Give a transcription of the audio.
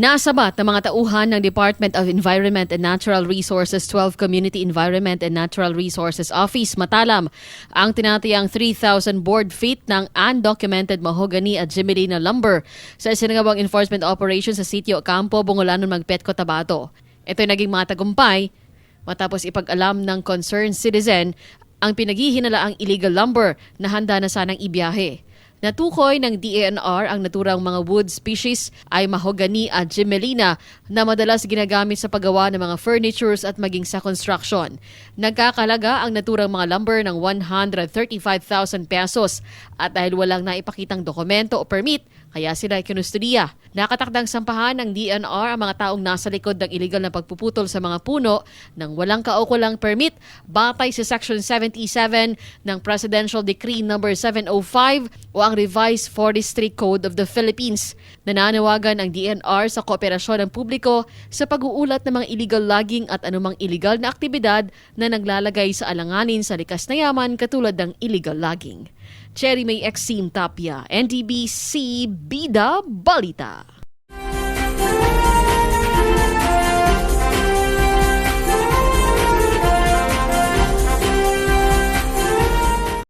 Nasabat ng mga tauhan ng Department of Environment and Natural Resources 12 Community Environment and Natural Resources Office Matalam ang tinatayang 3,000 board feet ng undocumented mahogany at Jimelina lumber sa isinagawang enforcement operation sa sitio Campo, Bungolanon, Magpetco, Tabato. Ito'y naging matagumpay matapos ipag-alam ng concerned citizen ang pinaghihinalaang illegal lumber na handa na sanang ibiyahe. Natukoy ng DANR ang naturang mga wood species ay mahogany at gimelina na madalas ginagamit sa paggawa ng mga furnitures at maging sa construction. Nagkakalaga ang naturang mga lumber ng 135,000 pesos at dahil walang naipakitang dokumento o permit, kaya sila ay kinustudiya. Nakatakdang sampahan ng DNR ang mga taong nasa likod ng illegal na pagpuputol sa mga puno ng walang kaukulang permit batay sa Section 77 ng Presidential Decree No. 705 o ang Revised Forestry Code of the Philippines. Nananawagan ang DNR sa kooperasyon ng publiko sa pag-uulat ng mga illegal logging at anumang illegal na aktibidad na naglalagay sa alanganin sa likas na yaman katulad ng illegal logging. Cherry May Exim Tapia, NDBC Bida Balita.